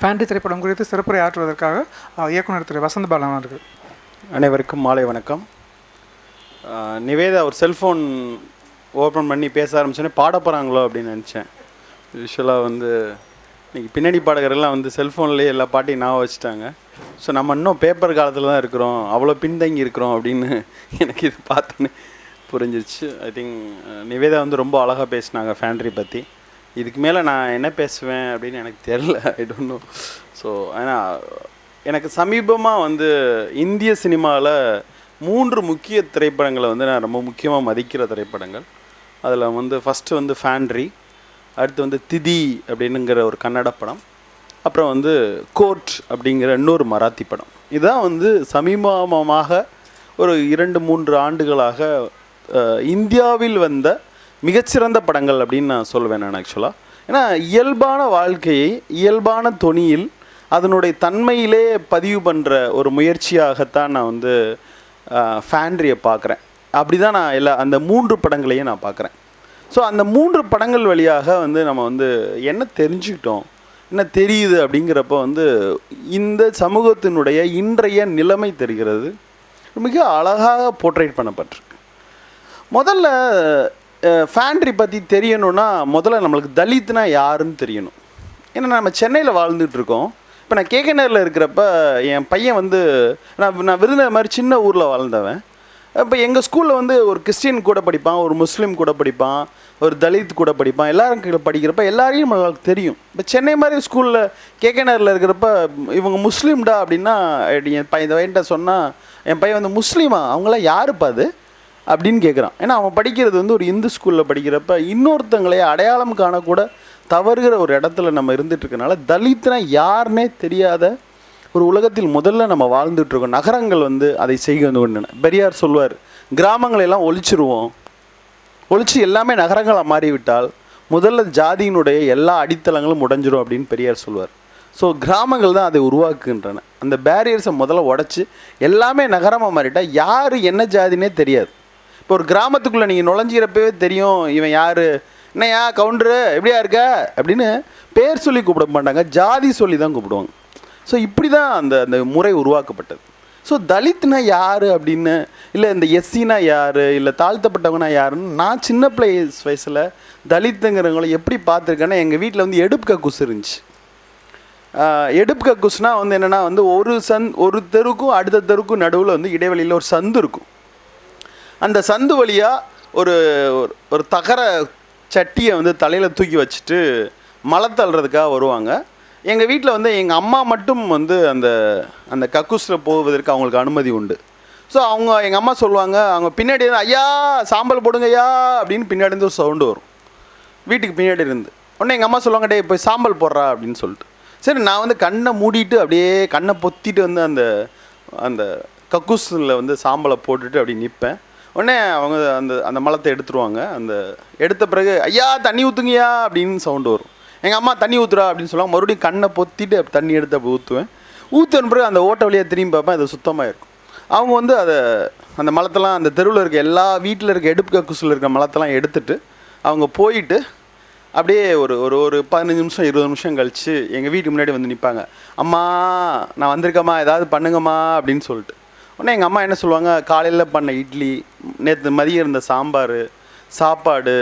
Fatty திரைப்படம் குறித்து சிறப்புரை ஆற்றுவதற்காக இயக்குனர் திரு. வசந்த் பாலன் அவர்கள். அனைவருக்கும் மாலை வணக்கம். நிவேதா ஒரு செல்ஃபோன் ஓப்பன் பண்ணி பேச ஆரம்பிச்சோன்னே பாட போகிறாங்களோ அப்படின்னு நினச்சேன். யூஸ்வலாக வந்து இன்றைக்கி பின்னணி பாடகர்கள்லாம் வந்து செல்ஃபோன்லேயே எல்லா பாட்டையும் நான் வச்சுட்டாங்க. ஸோ நம்ம இன்னும் பேப்பர் காலத்தில் தான் இருக்கிறோம். அவ்வளோ பின்தங்கி இருக்கிறோம் அப்படின்னு எனக்கு இது பார்த்தோன்னே புரிஞ்சிருச்சு ஐ திங்க் நிவேதா வந்து ரொம்ப அழகாக பேசினாங்க ஃபேண்ட்ரி பற்றி இதுக்கு மேலே நான் என்ன பேசுவேன் அப்படின்னு எனக்கு தெரில ஐ டோன்ட் நோ ஸோ ஆனால் எனக்கு சமீபமாக வந்து இந்திய சினிமாவில் மூன்று முக்கிய திரைப்படங்களை வந்து நான் ரொம்ப முக்கியமாக மதிக்கிற திரைப்படங்கள். அதில் வந்து ஃபஸ்ட்டு வந்து ஃபேண்ட்ரி அடுத்து வந்து திதி அப்படின்னுங்கிற ஒரு கன்னட படம். அப்புறம் வந்து கோர்ட் அப்படிங்கிற இன்னொரு மராத்தி படம். இதுதான் வந்து சமீபமாக ஒரு இரண்டு மூன்று ஆண்டுகளாக இந்தியாவில் வந்த மிகச்சிறந்த படங்கள் அப்படின்னு நான் சொல்லுவேன் நான் ஆக்சுவலாக ஏன்னா இயல்பான வாழ்க்கையை இயல்பான தொனியில் அதனுடைய தன்மையிலே பதிவு பண்ணுற ஒரு முயற்சியாகத்தான் நான் வந்து ஃபேண்ட்ரியை பார்க்குறேன். அப்படி தான் நான் எல்லா அந்த மூன்று படங்களையும் நான் பார்க்குறேன். ஸோ அந்த மூன்று படங்கள் வழியாக வந்து நம்ம வந்து என்ன தெரிஞ்சுக்கிட்டோம் என்ன தெரியுது அப்படிங்கிறப்ப வந்து இந்த சமூகத்தினுடைய இன்றைய நிலைமை தெரிகிறது. மிக அழகாக போர்ட்ரேட் பண்ணப்பட்டிருக்கு. முதல்ல ஃபேண்ட்ரி பற்றி தெரியணும்னா முதல்ல நம்மளுக்கு தலித்னா யாருன்னு தெரியணும். ஏன்னா நம்ம சென்னையில் வாழ்ந்துட்டு இருக்கோம் இப்போ நான் கேகனரில் இருக்கிறப்ப என் பையன் வந்து நான் நான் விருதுநகர் மாதிரி சின்ன ஊரில் வாழ்ந்தவன். இப்போ எங்கள் ஸ்கூலில் வந்து ஒரு கிறிஸ்டின் கூட படிப்பான் ஒரு முஸ்லீம் கூட படிப்பான் ஒரு தலித் கூட படிப்பான். எல்லாரும் கீழே படிக்கிறப்ப எல்லாரையும் நம்மளுக்கு தெரியும். இப்போ சென்னை மாதிரி ஸ்கூலில் கேகேநகரில் இருக்கிறப்ப இவங்க முஸ்லீம்டா அப்படின்னா என் பையன் பையன்கிட்ட சொன்னால் என் பையன் வந்து முஸ்லீமா? அவங்களாம் யாருப்பா அது? அப்படின்னு கேட்குறான் ஏன்னா அவன் படிக்கிறது வந்து ஒரு இந்து ஸ்கூலில் படிக்கிறப்ப இன்னொருத்தங்களை அடையாளம் காணக்கூட தவறுகிற ஒரு இடத்துல நம்ம இருந்துட்டு இருக்கனால தலித்னா யாருன்னே தெரியாத ஒரு உலகத்தில் முதல்ல நம்ம வாழ்ந்துட்டுருக்கோம். நகரங்கள் வந்து அதை செய்ய கொண்டன. பெரியார் சொல்வார் கிராமங்களையெல்லாம் ஒழிச்சிருவோம். ஒழிச்சு எல்லாமே நகரங்களாக மாறிவிட்டால் முதல்ல ஜாதியினுடைய எல்லா அடித்தளங்களும் உடைஞ்சிரும் அப்படின்னு பெரியார் சொல்வார். ஸோ கிராமங்கள் தான் அதை உருவாக்குகின்றன. அந்த பேரியர்ஸை முதல்ல உடச்சி எல்லாமே நகரமாக மாறிட்டால் யார் என்ன ஜாதினே தெரியாது. இப்போ ஒரு கிராமத்துக்குள்ளே நீங்கள் நுழைஞ்சிக்கிறப்பவே தெரியும் இவன் யார்? என்னையா கவுண்டரு எப்படியா இருக்க? அப்படின்னு பேர் சொல்லி கூப்பிட மாட்டாங்க ஜாதி சொல்லி தான் கூப்பிடுவாங்க. ஸோ இப்படி தான் அந்த அந்த முறை உருவாக்கப்பட்டது. ஸோ தலித்னா யார் அப்படின்னு இல்லை இந்த எஸ்சினா யார் இல்லை தாழ்த்தப்பட்டவங்கன்னா யாருன்னு நான் சின்ன பிள்ளை வயசில் தலித்துங்கிறவங்கள எப்படி பார்த்துருக்கேன்னா எங்கள் வீட்டில் வந்து எடுப்பு கக்குஸ் இருந்துச்சு. எடுப்பு கக்குஸ்னால் வந்து என்னென்னா வந்து ஒரு சந்த் ஒரு தெருக்கும் அடுத்த தெருக்கும் நடுவில் வந்து இடைவெளியில் ஒரு சந்து இருக்கும். அந்த சந்து வழியாக ஒரு ஒரு- ஒரு தகர சட்டியை வந்து தலையில் தூக்கி வச்சுட்டு மலை தள்ளுறதுக்காக வருவாங்க. எங்கள் வீட்டில் வந்து எங்கள் அம்மா மட்டும் வந்து அந்த அந்த கக்கூஸில் போவதற்கு அவங்களுக்கு அனுமதி உண்டு. ஸோ அவங்க எங்கள் அம்மா சொல்லுவாங்க அவங்க பின்னாடி இருந்து, ஐயா சாம்பல் போடுங்க ஐயா அப்படின்னு பின்னாடி இருந்து ஒரு சவுண்டு வரும். வீட்டுக்கு பின்னாடி இருந்து. உடனே எங்கள் அம்மா சொல்லுவாங்க டே போய் சாம்பல் போடுறா அப்படின்னு சொல்லிட்டு. சரி நான் வந்து கண்ணை மூடிட்டு அப்படியே கண்ணை பொத்திட்டு வந்து அந்த அந்த கக்கூஸில் வந்து சாம்பலை போட்டுட்டு அப்படி நிற்பேன் உடனே அவங்க அந்த அந்த மலத்தை எடுத்துருவாங்க. அந்த எடுத்த பிறகு ஐயா தண்ணி ஊற்றுங்கய்யா அப்படின்னு சவுண்டு வரும். எங்கள் அம்மா தண்ணி ஊற்றுறா அப்படின்னு சொல்லுவாங்க. மறுபடியும் கண்ணை பொத்திட்டு அப்படி தண்ணி எடுத்து அப்படி ஊற்றுவேன் ஊற்றின பிறகு அந்த ஓட்டை வழியாக திரும்பி பார்ப்பேன் அது சுத்தமாக இருக்கும். அவங்க வந்து அதை அந்த மலத்தெல்லாம் அந்த தெருவில் இருக்க எல்லா வீட்டில் இருக்க எடுப்பு கக்கூசில் இருக்க மலத்தெல்லாம் எடுத்துட்டு அவங்க போயிட்டு அப்படியே ஒரு ஒரு ஒரு பதினஞ்சு நிமிஷம் இருபது நிமிஷம் கழிச்சு எங்கள் வீட்டுக்கு முன்னாடி வந்து நிற்பாங்க அம்மா நான் வந்திருக்கேம்மா ஏதாவது பண்ணுங்கம்மா அப்படின்னு சொல்லிட்டு. உடனே எங்கள் அம்மா என்ன சொல்லுவாங்க? காலையில் பண்ண இட்லி நேற்று மதியம் இருந்த சாம்பார் சாப்பாடு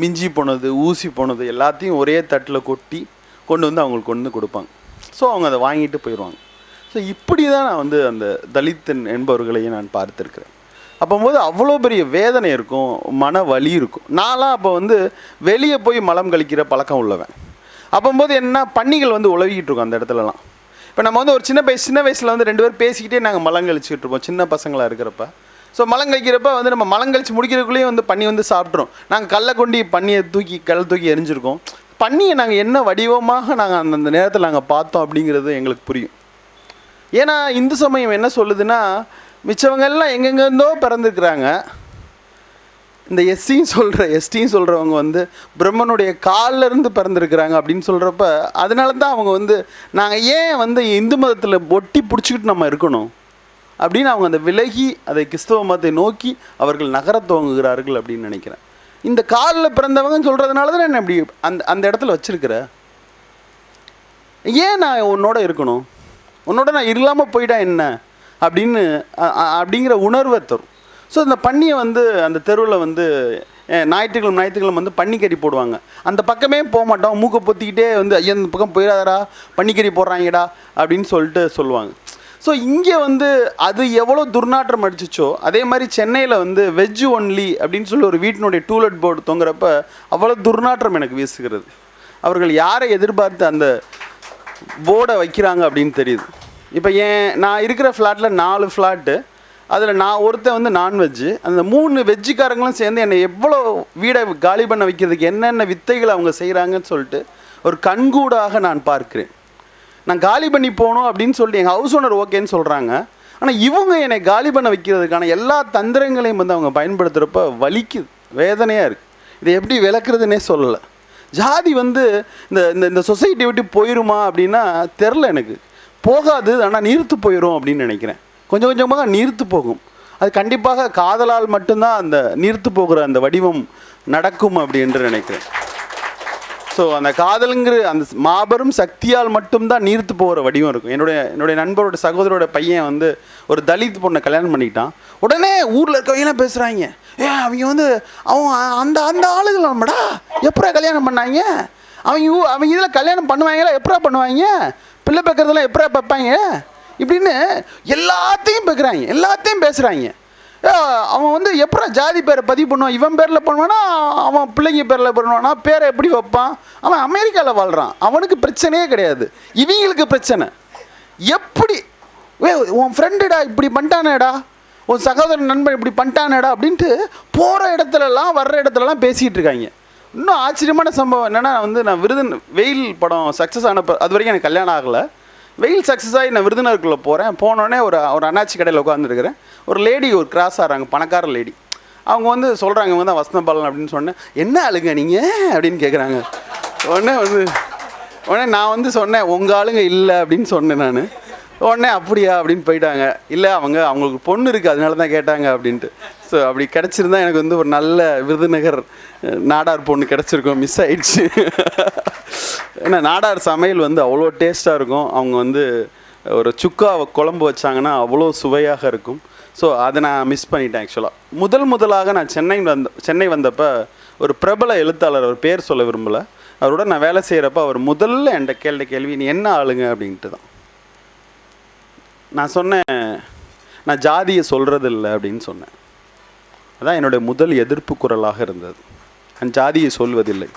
மிஞ்சி போனது ஊசி போனது எல்லாத்தையும் ஒரே தட்டில் கொட்டி கொண்டு வந்து அவங்களுக்கு கொண்டு வந்து கொடுப்பாங்க. ஸோ அவங்க அதை வாங்கிட்டு போயிடுவாங்க. ஸோ இப்படி தான் நான் வந்து அந்த தலித்தன் என்பவர்களையும் நான் பார்த்துருக்கிறேன். அப்போம்போது அவ்வளோ பெரிய வேதனை இருக்கும் மன வலி இருக்கும். நான்லாம் அப்போ வந்து வெளியே போய் மலம் கழிக்கிற பழக்கம் உள்ளவன். அப்போம்போது என்ன பன்னிகள் வந்து உழவிக்கிட்டு இருக்கும் அந்த இடத்துலலாம். இப்போ நம்ம வந்து ஒரு சின்ன வயசு சின்ன வயசில் வந்து ரெண்டு பேரும் பேசிக்கிட்டே நாங்கள் மலங்கழிச்சிக்கிட்டு இருப்போம் சின்ன பசங்களாக இருக்கிறப்ப. ஸோ மலம் கழிக்கிறப்ப வந்து நம்ம மலம் கழிச்சு முடிக்கிறதுக்குள்ளேயும் வந்து பன்னி வந்து சாப்பிட்றோம் நாங்கள் கல்லை கொண்டு பண்ணியை தூக்கி கல் தூக்கி எரிஞ்சிருக்கோம். பன்னியை நாங்கள் என்ன வடிவமாக நாங்கள் அந்தந்த நேரத்தில் நாங்கள் பார்த்தோம் அப்படிங்கிறது எங்களுக்கு புரியும். ஏன்னா இந்து சமயம் என்ன சொல்லுதுன்னா மிச்சவங்க எல்லாம் எங்கெங்கேருந்தோ பிறந்திருக்கிறாங்க. இந்த எஸ்சியும் சொல்கிற எஸ்டியும் சொல்கிறவங்க வந்து பிரம்மனுடைய கால்ல இருந்து பிறந்திருக்கிறாங்க அப்படின்னு சொல்கிறப்ப அதனால தான் அவங்க வந்து நாங்கள் ஏன் வந்து இந்து மதத்தில் ஒட்டி பிடிச்சிக்கிட்டு நம்ம இருக்கணும்? அப்படின்னு அவங்க அந்த விலகி அதை கிறிஸ்தவ மதத்தை நோக்கி அவர்கள் நகர துவங்குகிறார்கள் அப்படின்னு நினைக்கிறேன். இந்த காலில் பிறந்தவங்கன்னு சொல்கிறதுனால தான் என்ன இப்படி அந்த அந்த இடத்துல வச்சுருக்கிற? ஏன் நான் உன்னோட இருக்கணும்? உன்னோட நான் இல்லாமல் போயிட்டா என்ன? அப்படின்னு அப்படிங்கிற உணர்வை தரும். ஸோ இந்த பன்னியை வந்து அந்த தெருவில் வந்து ஞாயிற்றுக்கிழமை ஞாயிற்றுக்கிழமை வந்து பன்னிக்கறி போடுவாங்க. அந்த பக்கமே போக மாட்டோம். மூக்கை பொத்திக்கிட்டே வந்து ஐயா இந்த பக்கம் போயிடாதடா பன்னிக்கறி போடுறாங்கடா அப்படின்னு சொல்லிட்டு சொல்லுவாங்க. ஸோ இங்கே வந்து அது எவ்வளோ துர்நாற்றம் அடிச்சிச்சோ அதே மாதிரி சென்னையில் வந்து வெஜ் ஒன்லி அப்படின்னு சொல்லி ஒரு வீட்டினுடைய டூலெட் போர்டு தொங்குறப்ப அவ்வளோ துர்நாற்றம் எனக்கு வீசுகிறது. அவர்கள் யாரை எதிர்பார்த்து அந்த போர்டை வைக்கிறாங்க அப்படின்னு தெரியுது. இப்போ ஏன் நான் இருக்கிற ஃப்ளாட்டில் நாலு ஃப்ளாட்டு அதில் நான் ஒருத்தன் வந்து நான்வெஜ்ஜு அந்த மூணு வெஜ்ஜுக்காரங்களும் சேர்ந்து என்னை எவ்வளோ வீடை காலி பண்ண வைக்கிறதுக்கு என்னென்ன வித்தைகள் அவங்க செய்கிறாங்கன்னு சொல்லிட்டு ஒரு கண்கூடாக நான் பார்க்கிறேன். நான் காலி பண்ணி போகணும் அப்படின்னு சொல்லிட்டு எங்கள் ஹவுஸ் ஓனர் ஓகேன்னு சொல்கிறாங்க ஆனால் இவங்க என்னை காலி பண்ண வைக்கிறதுக்கான எல்லா தந்திரங்களையும் வந்து அவங்க பயன்படுத்துகிறப்ப வலிக்குது. வேதனையாக இருக்குது இதை எப்படி விளக்குறதுனே சொல்லலை. ஜாதி வந்து இந்த இந்த இந்த சொசைட்டி விட்டு போயிருமா அப்படின்னா தெரில எனக்கு. போகாது ஆனால் நிறுத்து போயிடும் அப்படின்னு நினைக்கிறேன். கொஞ்சம் கொஞ்சமாக நீர்த்து போகும். அது கண்டிப்பாக காதலால் மட்டும்தான் அந்த நீர்த்து போகிற அந்த வடிவம் நடக்கும் அப்படி என்று நினைக்கிறேன். ஸோ அந்த காதலுங்கிற அந்த மாபெரும் சக்தியால் மட்டும்தான் நீர்த்து போகிற வடிவம் இருக்கும். என்னுடைய என்னுடைய நண்பரோட சகோதரோட பையன் வந்து ஒரு தலித் பொண்ணை கல்யாணம் பண்ணிக்கிட்டான். உடனே ஊரில் இருக்கவங்கலாம் பேசுகிறாங்க ஏ அவங்க வந்து அவங்க அந்த அந்த ஆளுகள் நம்மடா எப்படா கல்யாணம் பண்ணாங்க? அவங்க ஊ- அவங்க இதில் கல்யாணம் பண்ணுவாங்களா? எப்படா பண்ணுவாங்க? பிள்ளை பேக்கிறதெல்லாம் எப்படா பார்ப்பாங்க இப்படின்னு எல்லாத்தையும் பேக்குறாங்க எல்லாத்தையும் பேசுகிறாங்க அவன் வந்து எப்படா ஜாதி பேரை பதிவு பண்ணுவான்? இவன் பேரில் பண்ணுவானா? அவன் பிள்ளைங்க பேரில் பண்ணுவானா? பேரை எப்படி வைப்பான்? அவன் அமெரிக்காவில் வாழ்கிறான் அவனுக்கு பிரச்சனையே கிடையாது. இவங்களுக்கு பிரச்சனை. எப்படி? ஏ உன் ஃப்ரெண்டுடா இப்படி பண்ணிட்டானேடா? உன் சகோதரன் நண்பன் இப்படி பண்ணிட்டானேடா? அப்படின்ட்டு போகிற இடத்துலலாம் வர்ற இடத்துலலாம் பேசிகிட்டு இருக்காங்க. இன்னும் ஆச்சரியமான சம்பவம் என்னென்னா வந்து நான் விருதுன் வெயில் படம் சக்ஸஸ் ஆன அது வரைக்கும் எனக்கு கல்யாணம் ஆகலை. வெயில் சக்ஸஸ் ஆகி நான் விருதுநகருக்குள்ளே போகிறேன் போனோடனே ஒரு ஒரு அண்ணாச்சி கடையில் உட்காந்துருக்கிறேன் ஒரு லேடி ஒரு கிராஸ் ஆகிறாங்க பணக்கார லேடி அவங்க வந்து சொல்கிறாங்க வந்து தான் வசந்த பாலன் அப்படின்னு சொன்னேன். என்ன ஆளுங்க நீங்கள் அப்படின்னு கேட்குறாங்க உடனே வந்து உடனே நான் வந்து சொன்னேன் உங்கள் ஆளுங்க இல்லை அப்படின்னு சொன்னேன் நான். உடனே அப்படியா? அப்படின்னு போயிட்டாங்க. இல்லை அவங்க அவங்களுக்கு பொண்ணு இருக்குது அதனால தான் கேட்டாங்க அப்படின்ட்டு. ஸோ அப்படி கிடச்சிருந்தா எனக்கு வந்து ஒரு நல்ல விருதுநகர் நாடார் பொண்ணு கிடச்சிருக்கும். மிஸ் ஆயிடுச்சு. ஏன்னா நாடார் சமையல் வந்து அவ்வளோ டேஸ்ட்டாக இருக்கும். அவங்க வந்து ஒரு சுக்கா குழம்பு வச்சாங்கன்னா அவ்வளோ சுவையாக இருக்கும். ஸோ அதை நான் மிஸ் பண்ணிட்டேன் ஆக்சுவலாக முதல் முதலாக நான் சென்னை வந்த சென்னை வந்தப்போ ஒரு பிரபல எழுத்தாளர் அவர் பேர் சொல்ல விரும்பலை. அவரோட நான் வேலை செய்கிறப்ப அவர் முதல்ல என்கிட்ட கேள்வி கேள்வி நீ என்ன ஆளுங்க? அப்படின்ட்டு தான். நான் சொன்னேன் நான் ஜாதியை சொல்கிறது இல்லை அப்படின்னு சொன்னேன். அதான் என்னுடைய முதல் எதிர்ப்பு குரலாக இருந்தது. நான் ஜாதியை சொல்வதில்லை.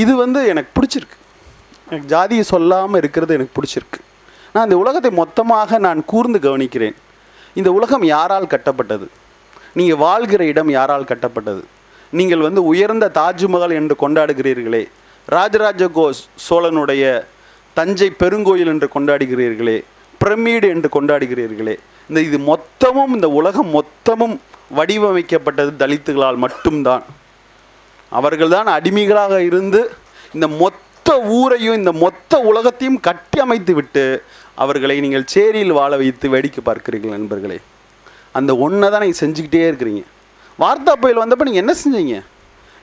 இது வந்து எனக்கு பிடிச்சிருக்கு. எனக்கு ஜாதியை சொல்லாமல் இருக்கிறது எனக்கு பிடிச்சிருக்கு. நான் இந்த உலகத்தை மொத்தமாக நான் கூர்ந்து கவனிக்கிறேன். இந்த உலகம் யாரால் கட்டப்பட்டது? நீங்கள் வாழ்கிற இடம் யாரால் கட்டப்பட்டது? நீங்கள் வந்து உயர்ந்த தாஜ்மஹால் என்று கொண்டாடுகிறீர்களே. ராஜராஜ கோஸ் சோழனுடைய தஞ்சை பெருங்கோயில் என்று கொண்டாடுகிறீர்களே. பிரமிடு என்று கொண்டாடுகிறீர்களே. இந்த இது மொத்தமும் இந்த உலகம் மொத்தமும் வடிவமைக்கப்பட்டது தலித்துகளால் மட்டும்தான். அவர்கள்தான் அடிமைகளாக இருந்து இந்த மொத்த ஊரையும் இந்த மொத்த உலகத்தையும் கட்டி அமைத்து விட்டு அவர்களை நீங்கள் சேரியில் வாழ வைத்து வேடிக்கை பார்க்கிறீர்கள் நண்பர்களே. அந்த ஒன்றை தான் நீங்கள் செஞ்சுக்கிட்டே இருக்கிறீங்க. வார்த்தா புயல் வந்தப்போ நீங்கள் என்ன செஞ்சீங்க?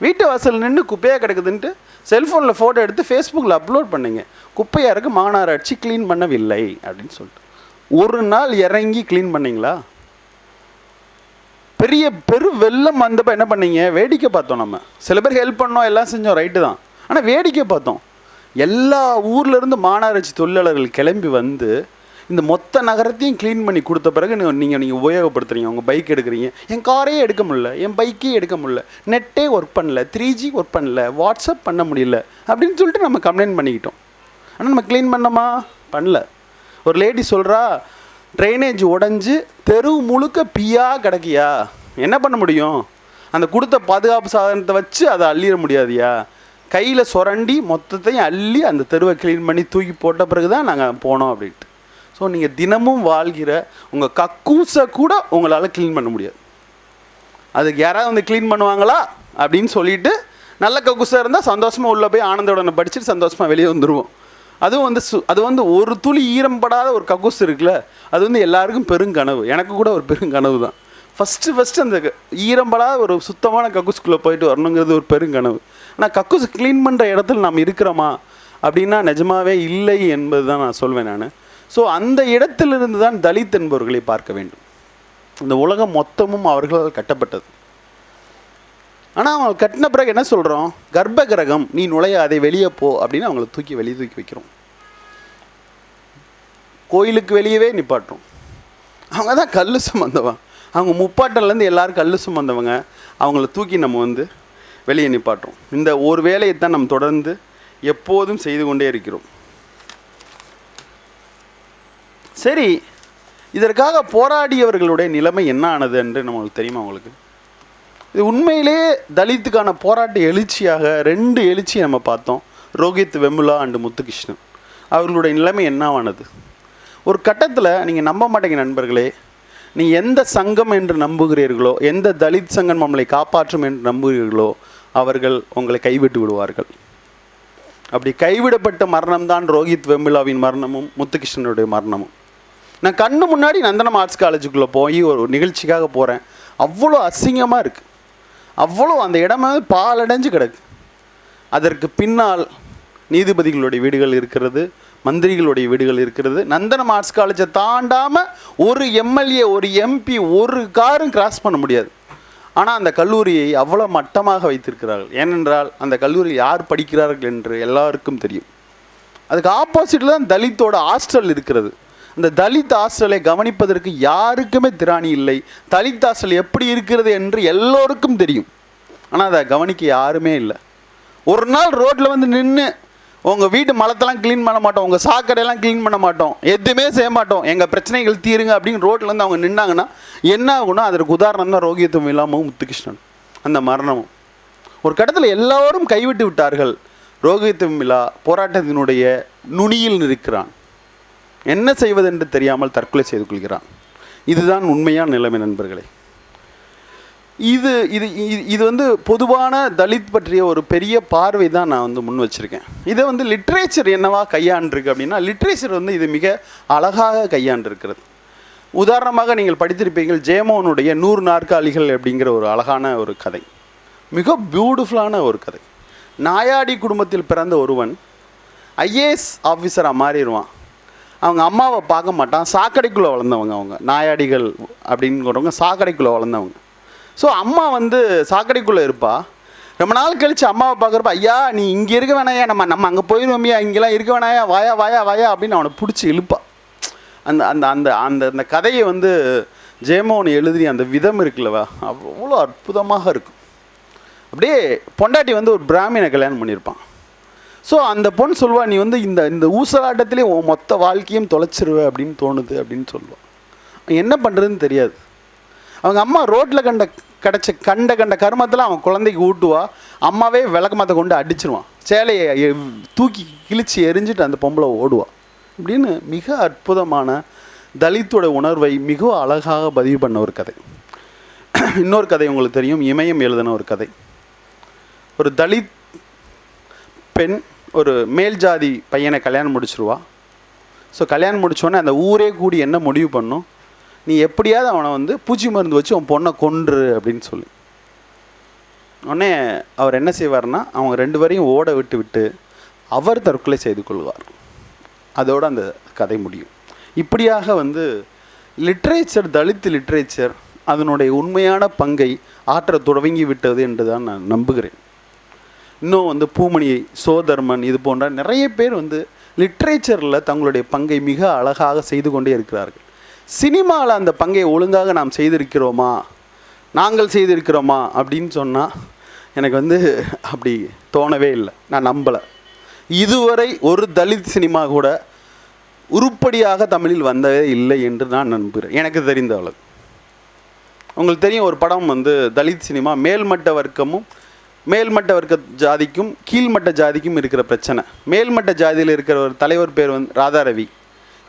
வீட்டு வாசல் நின்று குப்பையாக கிடக்குதுன்ட்டு செல்ஃபோனில் ஃபோட்டோ எடுத்து ஃபேஸ்புக்கில் அப்லோட் பண்ணீங்க. குப்பையாக இருக்குது மாநகராட்சி க்ளீன் பண்ணவில்லை அப்படின்னு சொல்லிட்டு. ஒரு நாள் இறங்கி க்ளீன் பண்ணீங்களா? பெரிய பெரு வெள்ளம் வந்தப்போ என்ன பண்ணீங்க? வேடிக்கை பார்த்தோம் நம்ம. சில பேர் ஹெல்ப் பண்ணோம் எல்லாம் செஞ்சோம் ரைட்டு தான். ஆனால் வேடிக்கை பார்த்தோம். எல்லா ஊர்லேருந்து மாநகராட்சி தொழிலாளர்கள் கிளம்பி வந்து இந்த மொத்த நகரத்தையும் க்ளீன் பண்ணி கொடுத்த பிறகு நீங்கள் நீங்கள் உபயோகப்படுத்துறீங்க. உங்கள் பைக் எடுக்கிறீங்க. என் காரே எடுக்க முடில என் பைக்கே எடுக்க முடில நெட்டே ஒர்க் பண்ணல. த்ரீ ஜி ஒர்க் பண்ணல. வாட்ஸ்அப் பண்ண முடியல. அப்படின்னு சொல்லிட்டு நம்ம கம்ப்ளைண்ட் பண்ணிக்கிட்டோம். ஆனால் நம்ம க்ளீன் பண்ணோமா? பண்ணல. ஒரு லேடி சொல்கிறா ட்ரைனேஜ் உடஞ்சி தெரு முழுக்க பியா கிடக்கியா? என்ன பண்ண முடியும்? அந்த கொடுத்த பாதுகாப்பு சாதனத்தை வச்சு அதை அள்ளிட முடியாதியா? கையில் சுரண்டி மொத்தத்தையும் அள்ளி அந்த தெருவை க்ளீன் பண்ணி தூக்கி போட்ட பிறகு தான் நாங்கள் போனோம் அப்படின்ட்டு. ஸோ நீங்கள் தினமும் வாழ்கிற உங்கள் கக்கூஸை கூட உங்களால் க்ளீன் பண்ண முடியாது. அதுக்கு யாராவது வந்து க்ளீன் பண்ணுவாங்களா? அப்படின்னு சொல்லிட்டு நல்ல கக்கூசாக இருந்தால் சந்தோஷமாக உள்ளே போய் ஆனந்தோடனை படிச்சுட்டு சந்தோஷமாக வெளியே வந்துடுவோம் அதுவும் வந்து சு அது வந்து ஒரு துளி ஈரம்படாத ஒரு கக்கூஸ் இருக்குல்ல அது வந்து எல்லாருக்கும் பெருங்கனவு. எனக்கு கூட ஒரு பெருங்கனவு தான். ஃபஸ்ட்டு ஃபஸ்ட்டு அந்த க- ஈரம்படாத ஒரு சுத்தமான கக்கூஸ்குள்ளே போயிட்டு வரணுங்கிறது ஒரு பெருங்கனவு. ஆனால் கக்கூஸ் க்ளீன் பண்ணுற இடத்துல நாம் இருக்கிறோமா அப்படின்னா நிஜமாவே இல்லை என்பது தான் நான் சொல்வேன் நான். ஸோ அந்த இடத்திலிருந்து தான் தலித் என்பவர்களை பார்க்க வேண்டும். இந்த உலகம் மொத்தமும் அவர்களால் கட்டப்பட்டது. ஆனால் அவங்க கட்டின பிறகு என்ன சொல்கிறோம் கர்ப்ப கிரகம் நீ நுழையாதே வெளியே போ அப்படின்னு அவங்கள தூக்கி வெளியே தூக்கி வைக்கிறோம். கோயிலுக்கு வெளியவே நிப்பாட்டுறோம். அவங்க தான் கல் சுமந்தவன் அவங்க முப்பாட்டன்லேருந்து எல்லாரும் கல் சுமந்தவங்க அவங்கள தூக்கி நம்ம வந்து வெளியே நிப்பாட்டுறோம். இந்த ஒரு வேலையை தான் நம்ம தொடர்ந்து எப்போதும் செய்து கொண்டே இருக்கிறோம். சரி இதற்காக போராடியவர்களுடைய நிலைமை என்ன ஆனது என்று நம்மளுக்கு தெரியுமா உங்களுக்கு? இது உண்மையிலே தலித்துக்கான போராட்ட எழுச்சியாக ரெண்டு எழுச்சியை நம்ம பார்த்தோம். ரோஹித் வெமுலா அண்டு முத்துகிருஷ்ணன். அவர்களுடைய நிலைமை என்னவானது? ஒரு கட்டத்தில் நீங்கள் நம்ப மாட்டீங்க நண்பர்களே. நீ எந்த சங்கம் என்று நம்புகிறீர்களோ எந்த தலித் சங்கம் நம்மளை காப்பாற்றும் என்று நம்புகிறீர்களோ அவர்கள் உங்களை கைவிட்டு விடுவார்கள். அப்படி கைவிடப்பட்ட மரணம்தான் ரோஹித் வெமுலாவின் மரணமும் முத்துகிருஷ்ணனுடைய மரணமும். நான் கண்ணு முன்னாடி நந்தனம் ஆர்ட்ஸ் காலேஜுக்குள்ளே போய் ஒரு நிகழ்ச்சிக்காக போகிறேன் அவ்வளோ அசிங்கமாக இருக்குது அவ்வளோ அந்த இடமே பாலடைஞ்சு கிடக்கு. அதற்கு பின்னால் நீதிபதிகளுடைய வீடுகள் இருக்கிறது மந்திரிகளுடைய வீடுகள் இருக்கிறது. நந்தனம் ஆர்ட்ஸ் காலேஜை தாண்டாமல் ஒரு எம்எல்ஏ ஒரு எம்பி ஒரு காரும் கிராஸ் பண்ண முடியாது. ஆனால் அந்த கல்லூரியை அவ்வளோ மட்டமாக வைத்திருக்கிறார்கள். ஏனென்றால் அந்த கல்லூரியில் யார் படிக்கிறார்கள் என்று எல்லாருக்கும் தெரியும். அதுக்கு ஆப்போசிட்டில் தான் தலித்தோட ஹாஸ்டல் இருக்கிறது. இந்த தலித் ஹாஸ்டலை கவனிப்பதற்கு யாருக்குமே திராணி இல்லை. தலித் ஹாஸ்டல் எப்படி இருக்கிறது என்று எல்லோருக்கும் தெரியும். ஆனால் அதை கவனிக்க யாருமே இல்லை. ஒரு நாள் ரோட்டில் வந்து நின்று உங்கள் வீட்டு மலத்தெல்லாம் க்ளீன் பண்ண மாட்டோம் உங்கள் சாக்கடையெல்லாம் க்ளீன் பண்ண மாட்டோம் எதுவுமே செய்ய மாட்டோம் எங்கள் பிரச்சனைகள் தீருங்க அப்படின்னு ரோட்டில் வந்து அவங்க நின்னாங்கன்னா என்ன ஆகுனா அதற்கு உதாரணம் தான் ரோகியத்துவம் இல்லாமல் முத்துகிருஷ்ணன். அந்த மரணமும். ஒரு கட்டத்தில் எல்லோரும் கைவிட்டு விட்டார்கள். ரோகித்துவம் போராட்டத்தினுடைய நுனியில் இருக்கிறான் என்ன செய்வதென்று தெரியாமல் தற்கொலை செய்து கொள்கிறான். இதுதான் உண்மையான நிலைமை நண்பர்களே. இது இது இது- வந்து பொதுவான தலித் பற்றிய ஒரு பெரிய பார்வை தான் நான் வந்து முன் வச்சிருக்கேன். இதை வந்து லிட்ரேச்சர் என்னவா கையாண்டிருக்கு அப்படின்னா லிட்ரேச்சர் வந்து இது மிக அழகாக கையாண்டிருக்கிறது. உதாரணமாக நீங்கள் படித்திருப்பீங்கள் ஜேமோனுடைய நூறு நாற்காலிகள் அப்படிங்கிற ஒரு அழகான ஒரு கதை. மிக பியூட்டிஃபுல்லான ஒரு கதை. நாயாடி குடும்பத்தில் பிறந்த ஒருவன் ஐஏஎஸ் ஆஃபீஸராக மாறிடுவான். அவங்க அம்மாவை பார்க்க மாட்டான். சாக்கடைக்குள்ளே வளர்ந்தவங்க அவங்க. நாயாடிகள் அப்படிங்கிறவங்க சாக்கடைக்குள்ளே வளர்ந்தவங்க. ஸோ அம்மா வந்து சாக்கடைக்குள்ளே இருப்பா. ரொம்ப நாள் கழித்து அம்மாவை பார்க்குறப்ப ஐயா நீ இங்கே இருக்க வேணாயா நம்ம நம்ம அங்கே போயிடுவோம்யா இங்கெல்லாம் இருக்க வேணாயா வாயா வாயா வாயா. அப்படின்னு அவனை பிடிச்சி இழுப்பா. அந்த அந்த அந்த அந்த அந்த கதையை வந்து ஜெயமோகன் எழுதி அந்த விதம் இருக்குல்லவா அவ்வளோ அற்புதமாக இருக்கும். அப்படியே பொண்டாட்டி வந்து ஒரு பிராமினை கல்யாணம் பண்ணியிருப்பான். ஸோ அந்த பொண்ணு சொல்வா நீ வந்து இந்த இந்த ஊசலாட்டத்திலே உன் மொத்த வாழ்க்கையும் தொலைச்சிருவ அப்படின்னு தோணுது அப்படின்னு சொல்லுவான். என்ன பண்ணுறதுன்னு தெரியாது. அவங்க அம்மா ரோட்டில் கண்ட கிடச்ச கண்ட கண்ட கருமத்தில் அவன் குழந்தைக்கு ஊட்டுவா. அம்மாவே விளக்கமாத்த கொண்டு அடிச்சிருவான். சேலையை தூக்கி கிழிச்சு எரிஞ்சிட்டு அந்த பொம்பளை ஓடுவான் இப்படின்னு மிக அற்புதமான தலித்தோட உணர்வை மிக அழகாக பதிவு பண்ண ஒரு கதை. இன்னொரு கதை உங்களுக்கு தெரியும். இமயம் எழுதின ஒரு கதை. ஒரு தலித் பெண் ஒரு மேல் ஜாதி பையனை கல்யாணம் முடிச்சிருவா. ஸோ கல்யாணம் முடித்தோடனே அந்த ஊரே கூடி என்ன முடிவு பண்ணும்? நீ எப்படியாவது அவனை வந்து பூச்சி மருந்து வச்சு உன் பொண்ணை கொன்று அப்படின்னு சொல்லி. உடனே அவர் என்ன செய்வார்னா அவங்க ரெண்டு பேரையும் ஓட விட்டு விட்டு அவர் தற்கொலை செய்து கொள்வார். அதோட அந்த கதை முடியும். இப்படியாக வந்து லிட்ரேச்சர் தலித் லிட்ரேச்சர் அதனுடைய உண்மையான பங்கை ஆற்ற தொடங்கி விட்டது என்று தான் நான் நம்புகிறேன். இன்னும் வந்து பூமணி சோதர்மன் இது போன்ற நிறைய பேர் வந்து லிட்ரேச்சரில் தங்களுடைய பங்கை மிக அழகாக செய்து கொண்டே இருக்கிறார்கள். சினிமாவில் அந்த பங்கை ஒழுங்காக நாம் செய்திருக்கிறோமா? நாங்கள் செய்திருக்கிறோமா? அப்படின்னு சொன்னால் எனக்கு வந்து அப்படி தோணவே இல்லை. நான் நம்பலை. இதுவரை ஒரு தலித் சினிமா கூட உருப்படியாக தமிழில் வந்ததே இல்லை என்று நான் நம்புகிறேன். எனக்கு தெரிந்த அளவு. உங்களுக்கு தெரியும் ஒரு படம் வந்து தலித் சினிமா மேல்மட்ட வர்க்கமும் மேல்மட்ட வர்க்க ஜாதிக்கும் கீழ்மட்ட ஜாதிக்கும் இருக்கிற பிரச்சனை. மேல்மட்ட ஜாதியில் இருக்கிற ஒரு தலைவர் பேர் வந்து ராதாரவி.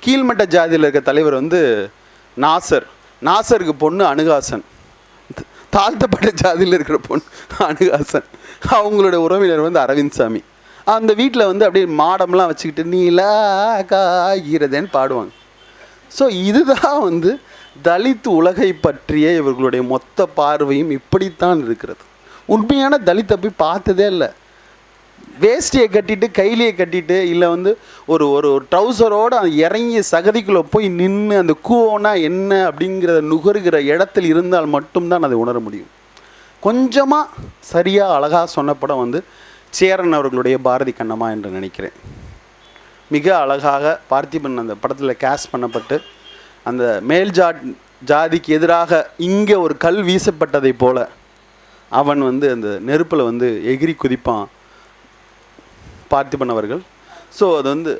கீழ்மட்ட ஜாதியில் இருக்கிற தலைவர் வந்து நாசர். நாசருக்கு பொண்ணு அனுகாசன் தாழ்த்தப்பட்ட ஜாதியில் இருக்கிற பொண்ணு அனுகாசன் அவங்களோட உறவினர் வந்து அரவிந்த் சாமி. அந்த வீட்டில் வந்து அப்படியே மாடம்லாம் வச்சுக்கிட்டு நீலா காகிறதேன்னு பாடுவாங்க. ஸோ இதுதான் வந்து தலித் உலகை பற்றிய இவர்களுடைய மொத்த பார்வையும் இப்படித்தான் இருக்கிறது. உண்மையான தலித்தை போய் பார்த்ததே இல்லை. வேஷ்டியை கட்டிட்டு கைலியை கட்டிட்டு இல்லை வந்து ஒரு ஒரு ஒரு ட்ரௌசரோடு அந்த இறங்கி சகதிக்குள்ளே போய் நின்று அந்த கூவோனா என்ன அப்படிங்கிறத நுகருகிற இடத்தில் இருந்தால் மட்டும்தான் அதை உணர முடியும். கொஞ்சமாக சரியாக அழகாக சொன்ன படம் வந்து சேரன் அவர்களுடைய பாரதி கண்ணம்மா என்று நினைக்கிறேன். மிக அழகாக பார்த்திபன் அந்த படத்தில் கேஸ் பண்ணப்பட்டு அந்த மேல் ஜா ஜாதிக்கு எதிராக இங்கே ஒரு கல் வீசப்பட்டதைப் போல அவன் வந்து அந்த நெருப்பில் வந்து எகிரி குதிப்பான். பார்த்திபன் அவர்கள். ஸோ அது வந்து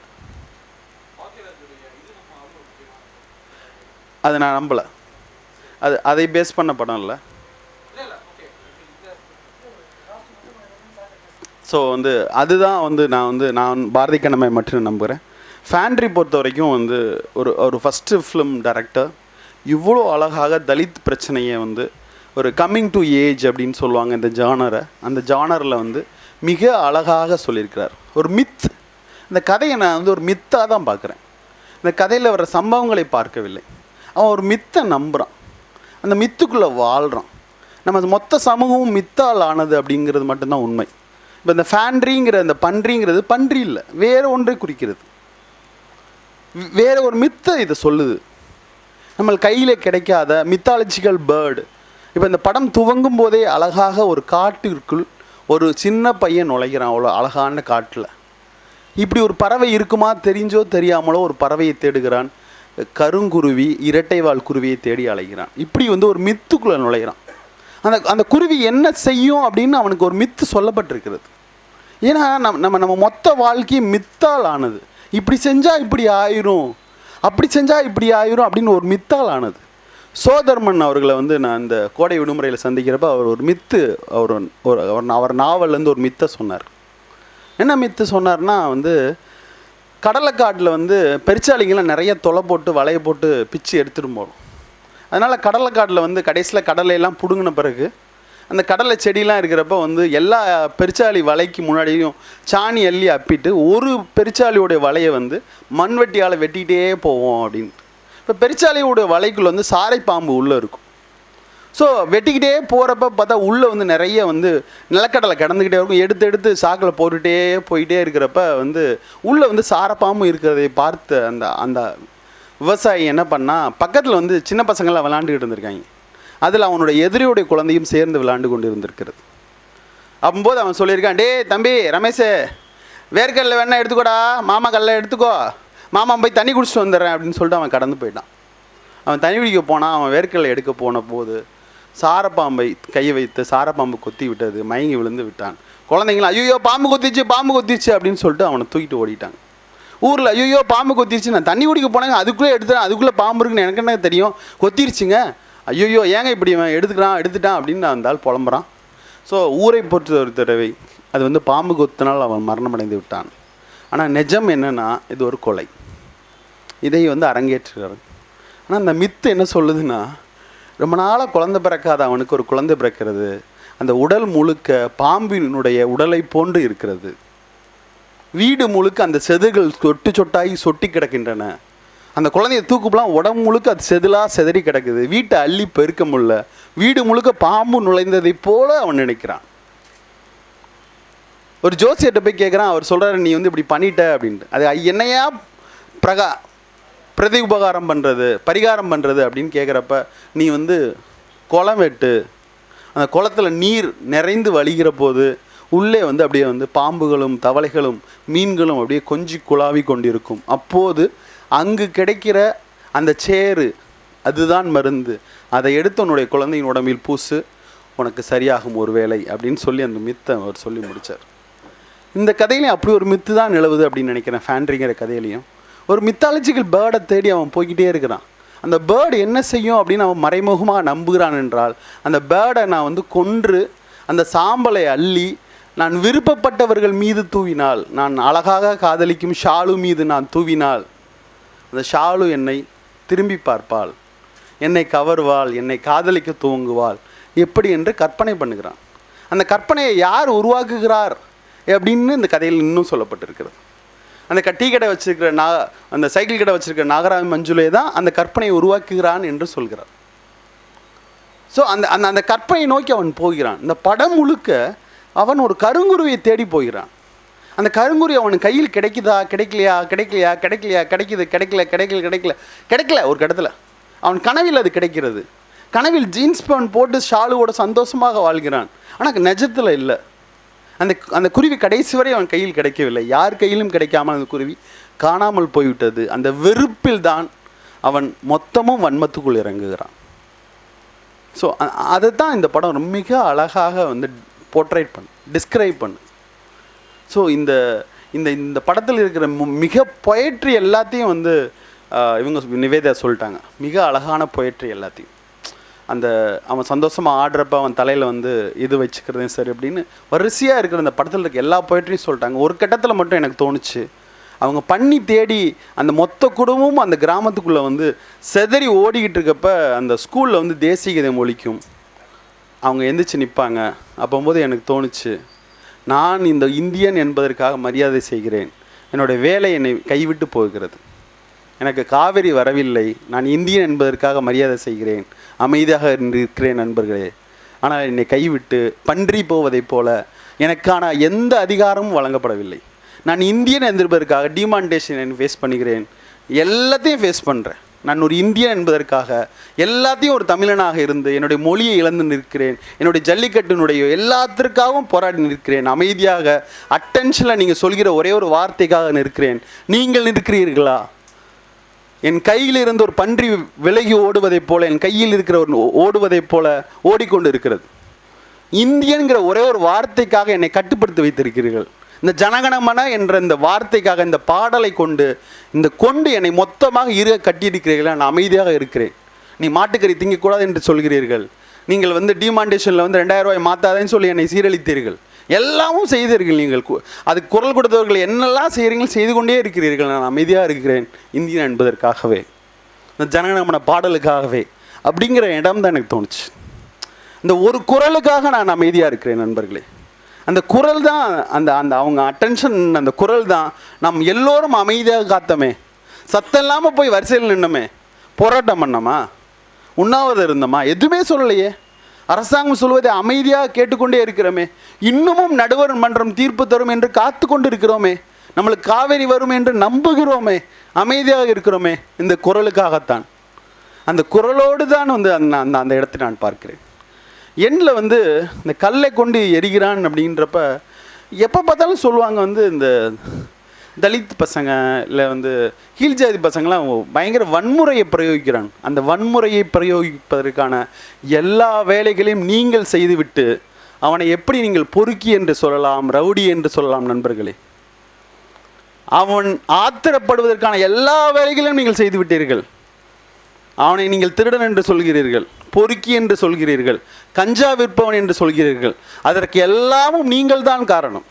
அதை நான் நம்பலை. அது அதை பேஸ் பண்ண படம் இல்லை. ஸோ வந்து அதுதான் வந்து நான் வந்து நான் பாரதி கண்ணமை மட்டும் நம்புகிறேன். ஃபேண்ட்ரி பொறுத்த வரைக்கும் வந்து ஒரு ஒரு ஃபஸ்ட்டு ஃபிலிம் டைரக்டர் இவ்வளோ அழகாக தலித் பிரச்சனையை வந்து ஒரு கம்மிங் டு ஏஜ் அப்படின்னு சொல்லுவாங்க இந்த ஜானரை. அந்த ஜானரில் வந்து மிக அழகாக சொல்லியிருக்கிறார். ஒரு மித் இந்த கதையை நான் வந்து ஒரு மித்தாக தான் பார்க்குறேன். இந்த கதையில் வர சம்பவங்களை பார்க்கவில்லை. அவன் ஒரு மித்தை நம்புகிறான் அந்த மித்துக்குள்ளே வாழ்கிறான் நம்ம மொத்த சமூகமும் மித்தால் ஆனது அப்படிங்கிறது மட்டும்தான் உண்மை. இப்போ இந்த ஃபேண்ட்ரிங்கிற இந்த பன்றிங்கிறது பன்றி இல்லை. வேறு ஒன்றை குறிக்கிறது. வேற ஒரு மித்தை இதை சொல்லுது. நம்ம கையில் கிடைக்காத மித்தாலஜிக்கல் பேர்டு இப்போ இந்த படம் துவங்கும் போதே அழகாக ஒரு காட்டிற்குள் ஒரு சின்ன பையன் நுழைகிறான் அவ்வளோ அழகான காட்டில். இப்படி ஒரு பறவை இருக்குமா தெரிஞ்சோ தெரியாமலோ ஒரு பறவையை தேடுகிறான். கருங்குருவி இரட்டைவால் குருவியை தேடி அலைகிறான். இப்படி வந்து ஒரு மித்துக்குள்ளே நுழைகிறான். அந்த அந்த குருவி என்ன செய்யும் அப்படின்னு அவனுக்கு ஒரு மித்து சொல்லப்பட்டிருக்கிறது. ஏன்னா நம் நம்ம நம்ம மொத்த வாழ்க்கையும் மித்தால் ஆனது. இப்படி செஞ்சால் இப்படி ஆயிரும். அப்படி செஞ்சால் இப்படி ஆயிரும் அப்படின்னு ஒரு மித்தால் ஆனது. சோதர்மன் அவர்களை வந்து நான் இந்த கோடை விடுமுறையில் சந்திக்கிறப்ப அவர் ஒரு மித்து அவர் ஒரு அவர் அவர் நாவல்லேருந்து ஒரு மித்தை சொன்னார். என்ன மித்து சொன்னார்னா வந்து கடலைக்காட்டில் வந்து பெருச்சாளிங்கெல்லாம் நிறைய தொலை போட்டு வலையை போட்டு பிச்சு எடுத்துகிட்டு போகும் அதனால் கடலைக்காட்டில் வந்து கடைசியில் கடலையெல்லாம் பிடுங்கின பிறகு அந்த கடலை செடியெலாம் இருக்கிறப்ப வந்து எல்லா பெருச்சாளி வலைக்கு முன்னாடியும் சாணி அள்ளி அப்பிட்டு ஒரு பெருச்சாளியோடைய வலையை வந்து மண்வெட்டியால் வெட்டிகிட்டே போவோம் அப்படின்னு. இப்போ பெருச்சாலையோட வலைக்குள்ள வந்து சாரை பாம்பு உள்ளே இருக்கும். ஸோ வெட்டிக்கிட்டே போகிறப்ப பார்த்தா உள்ளே வந்து நிறைய வந்து நிலக்கடலை கிடந்துக்கிட்டே இருக்கும். எடுத்து எடுத்து சாக்கில் போட்டுகிட்டே போயிட்டே இருக்கிறப்ப வந்து உள்ளே வந்து சாரப்பாம்பு இருக்கிறதை பார்த்து அந்த அந்த விவசாயி என்ன பண்ணா பக்கத்தில் வந்து சின்ன பசங்களாம் விளாண்டுக்கிட்டு இருந்திருக்காங்க. அதில் அவனோட எதிரியுடைய குழந்தையும் சேர்ந்து விளாண்டு கொண்டு இருந்திருக்கிறது. அப்போது அவன் சொல்லியிருக்கான் டே தம்பி ரமேஷ் வேர்க்கடலை வேணா எடுத்துக்கோடா மாமா கடலை எடுத்துக்கோ. மாமா போய் தண்ணி குடிச்சிட்டு வந்துடுறேன் அப்படின்னு சொல்லிட்டு அவன் கடந்து போயிட்டான். அவன் தண்ணி குடிக்க போனால் அவன் வேர்க்கலை எடுக்க போன போது சாரப்பாம்பை கையை வைத்து சாரப்பாம்பு கொத்தி விட்டது மயங்கி விழுந்து விட்டான். குழந்தைங்களாம் ஐயோ பாம்பு கொத்திச்சு பாம்பு கொத்திச்சு அப்படின்னு சொல்லிட்டு அவனை தூக்கிட்டு ஓடிட்டாங்க. ஊரில் ஐயோ பாம்பு கொத்திருச்சு நான் தண்ணி குடிக்க போனாங்க அதுக்குள்ளே எடுத்துட்டேன் அதுக்குள்ளே பாம்பு இருக்குன்னு எனக்கு என்ன தெரியும்? கொத்திருச்சுங்க ஐயோ ஏங்க இப்படி அவன் எடுத்துக்கிறான் எடுத்துட்டான் அப்படின்னு நான் இருந்தால் புலம்புறான். ஸோ ஊரை பொறுத்த ஒரு தடவை அது வந்து பாம்பு கொத்தினால் அவன் மரணமடைந்து விட்டான். ஆனால் நிஜம் என்னன்னா இது ஒரு கொலை. இதை வந்து அரங்கேற்றுகிறார். ஆனால் அந்த மித்து என்ன சொல்லுதுன்னா ரொம்ப நாளாக குழந்தை பிறக்காத அவனுக்கு ஒரு குழந்தை பிறக்கிறது. அந்த உடல் முழுக்க பாம்பினுடைய உடலை போன்று இருக்கிறது. வீடு முழுக்க அந்த செதுகள் சொட்டு சொட்டாகி சொட்டி கிடக்கின்றன. அந்த குழந்தைய தூக்குப்பெல்லாம் உடம்பு முழுக்க அது செதிலாக செதறி கிடக்குது. வீட்டை அள்ளி பெருக்க முடியல. வீடு முழுக்க பாம்பு நுழைந்ததை போல அவன் நினைக்கிறான். ஒரு ஜோசியர்கிட்ட போய் கேட்குறான் அவர் சொல்கிறார் நீ வந்து இப்படி பண்ணிட்ட அப்படின்ட்டு. அது என்னையா பிரகா பிரதி உபகாரம் பண்ணுறது பரிகாரம் பண்ணுறது அப்படின்னு கேட்குறப்ப நீ வந்து குளம் வெட்டு அந்த குளத்துல நீர் நிறைந்து வழிகிற போது உள்ளே வந்து அப்படியே வந்து பாம்புகளும் தவளைகளும் மீன்களும் அப்படியே கொஞ்சி குழாவி கொண்டிருக்கும். அப்போது அங்கு கிடைக்கிற அந்த சேரு அதுதான் மருந்து. அதை எடுத்து உன்னுடைய குழந்தையின் உடம்பில் பூசு உனக்கு சரியாகும் ஒரு வேலை அப்படின்னு சொல்லி அந்த மித்தை அவர் சொல்லி முடித்தார் இந்த கதையிலையும் அப்படி ஒரு மித்து தான் நிலவுது அப்படின்னு நினைக்கிறேன் ஃபேண்ட்ரிங்கிற கதையிலையும். ஒரு மித்தாலஜிக்கல் பேர்டை தேடி அவன் போய்கிட்டே இருக்கிறான். அந்த பேர்டு என்ன செய்யும் அப்படின்னு அவன் மறைமுகமாக நம்புகிறான் என்றால் அந்த பேர்டை நான் வந்து கொன்று அந்த சாம்பலை அள்ளி நான் விருப்பப்பட்டவர்கள் மீது தூவினால் நான் அழகாக காதலிக்கும் ஷாலு மீது நான் தூவினால் அந்த ஷாலு என்னை திரும்பி பார்ப்பாள். என்னை கவர்வாள் என்னை காதலிக்க துவங்குவாள். எப்படி என்று கற்பனை பண்ணுகிறான். அந்த கற்பனையை யார் உருவாக்குகிறார்? அப்படின்னு இந்த கதையில் இன்னும் சொல்லப்பட்டிருக்கிறது. அந்த க- டீ கடை வச்சிருக்கிற நா அந்த சைக்கிள் கடை வச்சிருக்கிற நாகராஜ மஞ்சுளே தான் அந்த கற்பனையை உருவாக்குகிறான் என்று சொல்கிறார். ஸோ அந்த அந்த அந்த கற்பனையை நோக்கி அவன் போகிறான். இந்த படம் முழுக்க அவன் ஒரு கருங்குருவியை தேடி போகிறான். அந்த கருங்குருவி அவன் கையில் கிடைக்குதா கிடைக்கலையா கிடைக்கலையா கிடைக்கலையா கிடைக்குது கிடைக்கல கிடைக்கல கிடைக்கல கிடைக்கல ஒரு கடத்தில் அவன் கனவில் அது கிடைக்கிறது. கனவில் ஜீன்ஸ் பேண்ட் போட்டு ஷாலுவோட சந்தோஷமாக வாழ்கிறான். ஆனால் நிஜத்தில் இல்லை. அந்த அந்த குருவி கடைசி வரை அவன் கையில் கிடைக்கவில்லை. யார் கையிலும் கிடைக்காமல் அந்த குருவி காணாமல் போய்விட்டது. அந்த வெறுப்பில் தான் அவன் மொத்தமும் வன்மத்துக்குள் இறங்குகிறான். ஸோ அதை தான் இந்த படம் மிக அழகாக வந்து போர்ட்ரேட் பண்ணு டிஸ்கிரைப் பண்ணு. ஸோ இந்த இந்த இந்த படத்தில் இருக்கிற மிக பொயட்ரி எல்லாத்தையும் வந்து இவங்க நிவேதா சொல்லிட்டாங்க. மிக அழகான பொயட்ரி எல்லாத்தையும். அந்த அவன் சந்தோஷமாக ஆடுறப்ப அவன் தலையில் வந்து இது வச்சுக்கிறதையும் சரி அப்படின்னு வரிசையாக இருக்கிற அந்த படத்தில் இருக்க எல்லா போய்ட்டையும் சொல்லிட்டாங்க. ஒரு கட்டத்தில் மட்டும் எனக்கு தோணுச்சு. அவங்க பண்ணி தேடி அந்த மொத்த குடும்பமும் அந்த கிராமத்துக்குள்ளே வந்து செதறி ஓடிக்கிட்டு இருக்கப்ப அந்த ஸ்கூலில் வந்து தேசிய கீதம் ஒலிக்கும். அவங்க எந்திரிச்சு நிற்பாங்க அப்போம்போது எனக்கு தோணுச்சு நான் இந்த இந்தியன் என்பதற்காக மரியாதை செய்கிறேன். என்னுடைய வேலை என்னை கைவிட்டு போகிறது. எனக்கு காவிரி வரவில்லை. நான் இந்தியன் என்பதற்காக மரியாதை செய்கிறேன். அமைதியாக இருக்கிறேன் நண்பர்களே. ஆனால் என்னை கைவிட்டு பன்றி போவதைப் போல எனக்கான எந்த அதிகாரமும் வழங்கப்படவில்லை. நான் இந்தியன் என்பதற்காக டிமாண்டேஷன் ஃபேஸ் பண்ணுகிறேன். எல்லாத்தையும் ஃபேஸ் பண்ணுறேன் நான் ஒரு இந்தியன் என்பதற்காக எல்லாத்தையும் ஒரு தமிழனாக இருந்து என்னுடைய மொழியை இழந்து நிற்கிறேன். என்னுடைய ஜல்லிக்கட்டினுடைய எல்லாத்திற்காகவும் போராடி நிற்கிறேன். அமைதியாக அட்டென்ஷனில் நீங்கள் சொல்கிற ஒரே ஒரு வார்த்தைக்காக நிற்கிறேன். நீங்கள் நிற்கிறீர்களா? என் கையில் இருந்து ஒரு பன்றி விலகி ஓடுவதைப் போல என் கையில் இருக்கிற ஒரு ஓடுவதைப் போல ஓடிக்கொண்டு இருக்கிறது. இந்தியன்கிற ஒரே ஒரு வார்த்தைக்காக என்னை கட்டுப்படுத்தி வைத்திருக்கிறீர்கள். இந்த ஜனகணமன என்ற இந்த வார்த்தைக்காக இந்த பாடலை கொண்டு இந்த கொண்டு என்னை மொத்தமாக இரு கட்டியிருக்கிறீர்கள் நான் அமைதியாக இருக்கிறேன். நீ மாட்டுக்கறி திங்கக்கூடாது என்று சொல்கிறீர்கள். நீங்கள் வந்து டிமாண்டேஷனில் வந்து ரெண்டாயிரம் ரூபாய் மாற்றாதேன்னு சொல்லி என்னை சீரழித்தீர்கள். எல்லாமும் செய்தீர்கள் நீங்கள். கு- அதுக்கு குரல் கொடுத்தவர்கள் என்னெல்லாம் செய்கிறீர்கள் செய்து கொண்டே இருக்கிறீர்கள். நான் அமைதியாக இருக்கிறேன். இந்தியன் என்பதற்காகவே இந்த ஜனகணமன பாடலுக்காகவே. அப்படிங்கிற இடம் தான் எனக்கு தோணுச்சு. இந்த ஒரு குரலுக்காக நான் அமைதியாக இருக்கிறேன் நண்பர்களே. அந்த குரல் தான் அந்த அந்த அவங்க அட்டென்ஷன் அந்த குரல் தான் நம் எல்லோரும் அமைதியாக காத்தமே. சத்தம் இல்லாமல் போய் வரிசையில் நின்னோமே. போராட்டம் பண்ணோமா? உண்ணாவிரதம் இருந்தோமா? எதுவுமே சொல்லலையே. அரசாங்கம் சொல்வதை அமைதியாக கேட்டுக்கொண்டே இருக்கிறோமே. இன்னமும் நடுவர் மன்றம் தீர்ப்பு தரும் என்று காத்து கொண்டு இருக்கிறோமே நம்மளுக்கு காவேரி வரும் என்று நம்புகிறோமே. அமைதியாக இருக்கிறோமே. இந்த குரலுக்காகத்தான். அந்த குரலோடு தான் வந்து அந்த அந்த அந்த இடத்தை நான் பார்க்கிறேன். எண்ணில் வந்து இந்த கல்லை கொண்டு எரிகிறான் அப்படின்றப்ப எப்போ பார்த்தாலும் சொல்லுவாங்க வந்து இந்த தலித் பசங்க இல்லை வந்து கீழ் ஜாதி பசங்களாம் பயங்கர வன்முறையை பிரயோகிக்கிறாங்க. அந்த வன்முறையை பிரயோகிப்பதற்கான எல்லா வேலைகளையும் நீங்கள் செய்துவிட்டு அவனை எப்படி நீங்கள் பொறுக்கி என்று சொல்லலாம் ரவுடி என்று சொல்லலாம் நண்பர்களே? அவன் ஆத்திரப்படுவதற்கான எல்லா வேலைகளையும் நீங்கள் செய்து விட்டீர்கள் அவனை நீங்கள் திருடன் என்று சொல்கிறீர்கள் பொறுக்கி என்று சொல்கிறீர்கள் கஞ்சா விற்பவன் என்று சொல்கிறீர்கள். அதற்கு எல்லாமும் நீங்கள் தான் காரணம்.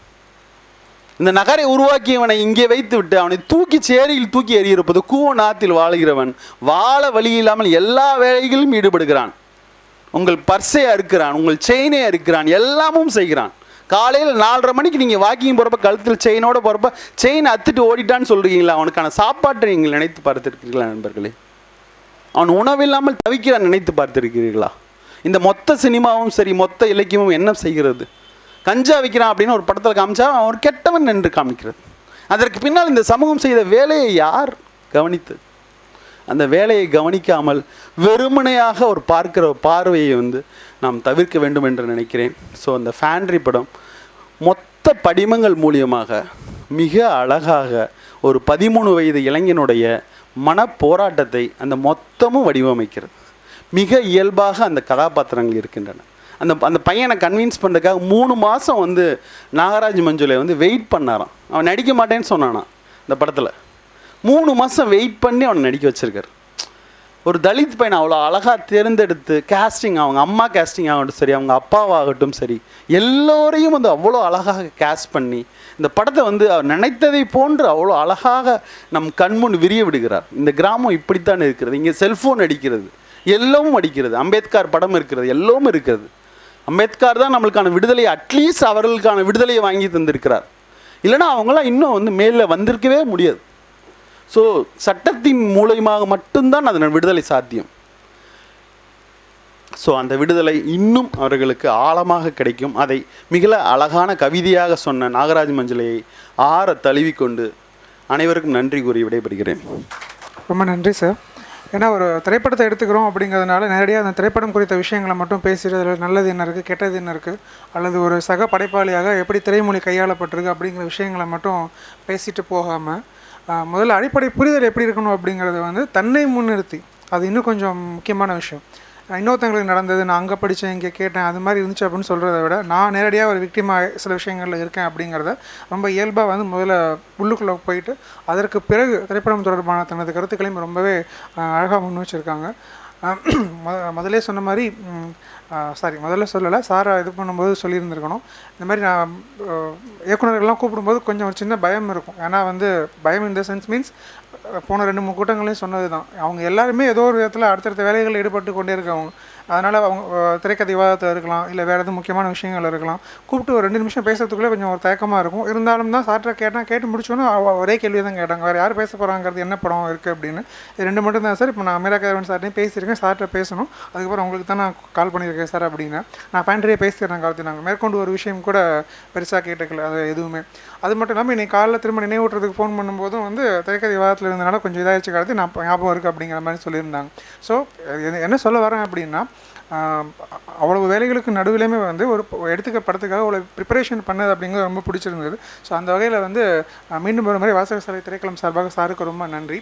இந்த நகரை உருவாக்கியவனை இங்கே வைத்து விட்டு அவனை தூக்கி சேரியில் தூக்கி எறியிருப்பது கூவ நாத்தில் வாழுகிறவன். வாழ வழி இல்லாமல் எல்லா வேலைகளிலும் ஈடுபடுகிறான். உங்கள் பர்ஸை அறுக்கிறான் உங்கள் செயினை அறுக்கிறான் எல்லாமும் செய்கிறான். காலையில் நாலரை மணிக்கு நீங்கள் வாக்கிங் போகிறப்ப கழுத்தில் செயினோட போகிறப்ப செயின் அத்துட்டு ஓடிட்டான்னு சொல்கிறீங்களா அவனுக்கான சாப்பாட்டை நீங்கள் நினைத்து பார்த்துருக்கிறீர்களா நண்பர்களே? அவன் உணவில்லாமல் தவிக்கிறான் நினைத்து பார்த்துருக்கிறீர்களா? இந்த மொத்த சினிமாவும் சரி மொத்த இலக்கியமும் என்ன செய்கிறது? கஞ்சா விற்கிறான் அப்படின்னு ஒரு படத்தில் காமிச்சா அவன் ஒரு கெட்டவன் என்று காமிக்கிறது. அதற்கு பின்னால் இந்த சமூகம் செய்த வேலையை யார் கவனித்து? அந்த வேலையை கவனிக்காமல் வெறுமனையாக ஒரு பார்க்கிற பார்வையை வந்து நாம் தவிர்க்க வேண்டும் என்று நினைக்கிறேன். ஸோ அந்த ஃபேண்ட்ரி படம் மொத்த படிமங்கள் மூலியமாக மிக அழகாக ஒரு பதிமூணு வயது இளைஞனுடைய மனப்போராட்டத்தை அந்த மொத்தமும் வடிவமைக்கிறது. மிக இயல்பாக அந்த கதாபாத்திரங்கள் இருக்கின்றன. அந்த அந்த பையனை கன்வின்ஸ் பண்ணுறதுக்காக மூணு மாதம் வந்து நாகராஜ் மஞ்சுளை வந்து வெயிட் பண்ணாராம். அவன் நடிக்க மாட்டேன்னு சொன்னானா இந்த படத்தில். மூணு மாதம் வெயிட் பண்ணி அவனை நடிக்க வச்சுருக்காரு. ஒரு தலித் பையனை அவ்வளோ அழகாக தேர்ந்தெடுத்து கேஸ்டிங் அவங்க அம்மா கேஸ்டிங் ஆகட்டும் சரி அவங்க அப்பாவாகட்டும் சரி எல்லோரையும் வந்து அவ்வளோ அழகாக கேஸ்ட் பண்ணி இந்த படத்தை வந்து அவர் நினைத்ததை போன்று அவ்வளோ அழகாக நம் கண்முன் விரிய விடுகிறார். இந்த கிராமம் இப்படித்தான் இருக்கிறது. இங்கே செல்ஃபோன் அடிக்கிறது. எல்லோரும் அடிக்கிறது. அம்பேத்கர் படம் இருக்கிறது. எல்லோரும் இருக்கிறது. அம்பேத்கர் தான் நம்மளுக்கான விடுதலை அட்லீஸ்ட் அவர்களுக்கான விடுதலையை வாங்கி தந்திருக்கிறார். இல்லைன்னா அவங்களாம் இன்னும் வந்து மேலே வந்திருக்கவே முடியாது. ஸோ சட்டத்தின் மூலயமாக மட்டும்தான் அதன் விடுதலை சாத்தியம். ஸோ அந்த விடுதலை இன்னும் அவர்களுக்கு ஆழமாக கிடைக்கும். அதை மிக அழகான கவிதையாக சொன்ன நாகராஜ் மஞ்சளையை ஆற தழுவிக்கொண்டு அனைவருக்கும் நன்றி கூறி விடைபெறுகிறேன். ரொம்ப நன்றி சார் ஏன்னா ஒரு திரைப்படத்தை எடுத்துக்கிறோம் அப்படிங்கிறதுனால நேரடியாக அந்த திரைப்படம் குறித்த விஷயங்களை மட்டும் பேசிட்டு நல்லது என்ன இருக்குது கெட்டது என்ன இருக்குது அல்லது ஒரு சக படைப்பாளியாக எப்படி திரைமொழி கையாளப்பட்டிருக்கு அப்படிங்கிற விஷயங்களை மட்டும் பேசிட்டு போகாமல் முதல்ல அடிப்படை புரிதல் எப்படி இருக்கணும் அப்படிங்கிறது வந்து தன்னை முன்னிறுத்தி. அது இன்னும் கொஞ்சம் முக்கியமான விஷயம். இன்னொருத்தங்களுக்கு நடந்தது நான் அங்கே படித்தேன் இங்கே கேட்டேன் அது மாதிரி இருந்துச்சு அப்படின்னு சொல்கிறத விட நான் நேரடியாக ஒரு விக்டிமாக சில விஷயங்களில் இருக்கேன் அப்படிங்கிறத ரொம்ப இயல்பாக வந்து முதல்ல உள்ளுக்குள்ளே போயிட்டு அதற்கு பிறகு திரைப்படம் தொடர்பான தனது கருத்துக்களையும் ரொம்பவே அழகாக முன் வச்சுருக்காங்க. முத முதலே சொன்ன மாதிரி சாரி முதல்ல சொல்லலை சாரை இது பண்ணும்போது சொல்லியிருந்திருக்கணும். இந்த மாதிரி நான் இயக்குநர்கள்லாம் இயக்குனர்கள்லாம் கூப்பிடும்போது கொஞ்சம் ஒரு சின்ன பயம் இருக்கும். ஏன்னா வந்து பயம் இந்த சென்ஸ் மீன்ஸ் போன ரெண்டு மூணு கூட்டங்களையும் சொன்னது தான் அவங்க எல்லாருமே ஏதோ ஒரு விதத்தில் அடுத்தடுத்த வேலைகளில் ஈடுபட்டு கொண்டே இருக்கவங்க. அதனால் அவங்க திரைக்கதை விவாதத்தில் இருக்கலாம் இல்லை வேறு எதுவும் முக்கியமான விஷயங்கள் இருக்கலாம். கூப்பிட்டு ஒரு ரெண்டு நிமிஷம் பேசுறதுக்குள்ளே கொஞ்சம் ஒரு தயக்கமாக இருக்கும். இருந்தாலும் தான் சார்ட்ட கேட்டால் கேட்டு முடிச்சோன்னே ஒரே கேள்வி தான் கேட்டாங்க. வேறு யார் பேச போகிறாங்கிறது என்ன படம் இருக்குது அப்படின்னு. இது ரெண்டு மட்டும் தான் சார். இப்போ நான் அமீரா கதவன் சார்ட்டையும் பேசியிருக்கேன். சார்ட்டை பேசணும். அதுக்கப்புறம் உங்களுக்கு தான் நான் கால் பண்ணியிருக்கேன் சார் அப்படின்னு. நான் ஃபேண்ட்ரியே பேசிடுறேன் காலத்தில் நாங்கள் மேற்கொண்டு ஒரு விஷயம் கூட பெருசாக கேட்டுக்கல அது எதுவுமே. அது மட்டும் இல்லாமல் இன்னைக்கு காலைல திரும்ப நினைவூட்டுறதுக்கு ஃபோன் பண்ணும்போதும் வந்து திரைக்கதை விவாதத்தில் இருந்தனால கொஞ்சம் இதாகிடுச்சு காலத்து நான் ஞாபகம் இருக்குது அப்படிங்கிற மாதிரி சொல்லியிருந்தாங்க. ஸோ என்ன சொல்ல வரேன் அப்படின்னா அவ்வளவு வேலைகளுக்கு நடுவிலையுமே வந்து ஒரு எடுத்துக்க படத்துக்காக அவ்வளோ ப்ரிப்பரேஷன் பண்ணது அப்படிங்கிறது ரொம்ப பிடிச்சிருந்தது. ஸோ அந்த வகையில் வந்து மீண்டும் மீண்டும் ஒரு முறை வாசகசாலை திரைக்களம் சார்பாக சாருக்கு ரொம்ப நன்றி.